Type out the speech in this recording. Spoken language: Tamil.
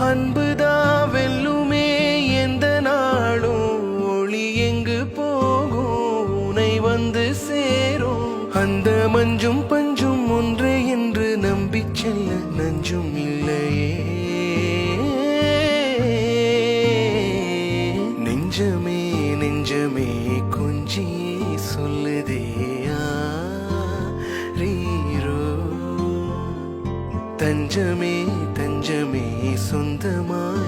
அன்புதா வெல்லுமே எந்த நாளும். ஒளி எங்கு போகும்? உனை வந்து சேரும். அந்த மஞ்சும் பஞ்சும் ஒன்றே என்று நம்பி செல்ல நஞ்சும் இல்லையே. நெஞ்சமே நெஞ்சமே கொஞ்சியே சொல்லுதேயா? ரீரோ. தஞ்சமே நெஞ்சமே சொந்தமாய்